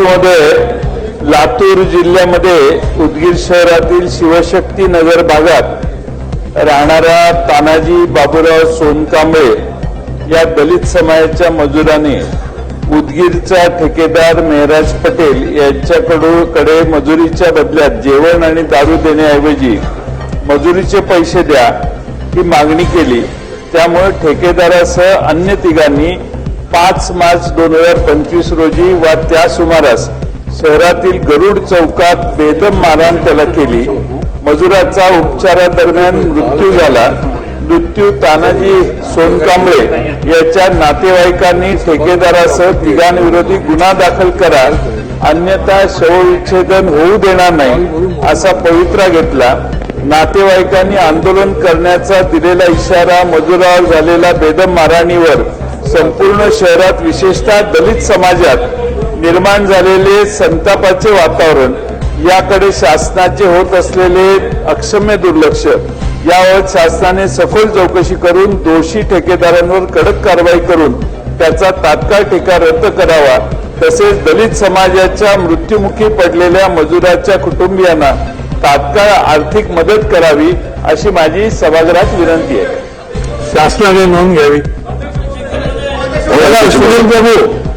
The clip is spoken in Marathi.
अध्यक्ष लातूर जिल्ह्यामध्ये उदगीर शहरातील शिवशक्ती नगर भागात राहणाऱ्या तानाजी बाबूराव सोनकांबळे या दलित समाजाच्या मजुराने उदगीरचा ठेकेदार मेहराज पटेल यांच्याकडून कडे मजुरीच्या बदल्यात जेवण आणि दारू देण्याऐवजी मजुरीचे पैसे द्या ही मागणी केली. त्यामुळे ठेकेदारासह अन्य तिघांनी पाच मार्च दोन हजार पंचवीस रोजी व त्या सुमारास शहरातील गरुड चौकात बेदम मारहाण त्याला केली. मजुराचा उपचारादरम्यान मृत्यू झाला. मृत्यू तानाजी सोनकांबळे याच्या नातेवाईकांनी ठेकेदारासह तिघांविरोधी गुन्हा दाखल करा. अन्यथा शवविच्छेदन होऊ देणार नाही असा पवित्रा घेतला. नातेवाईकांनी आंदोलन करण्याचा दिलेला इशारा मजुरावर झालेला बेदम मारहाणीवर संपूर्ण शहरात विशेषतः दलित समाजात निर्माण झालेले संतापाचे वातावरण याकडे शासनाचे होत असलेले अक्षम्य दुर्लक्ष यावर शासनाने सखोल चौकशी करून दोषी ठेकेदारांवर कडक कारवाई करून त्याचा तात्काळ ठेका रद्द करावा तसेच दलित समाजाच्या मृत्युमुखी पडलेल्या मजुराच्या कुटुंबियांना तात्काळ आर्थिक मदत करावी अशी माझी सभागृहात विनंती आहे. शासनाने नोंद घ्यावी. 天宣布。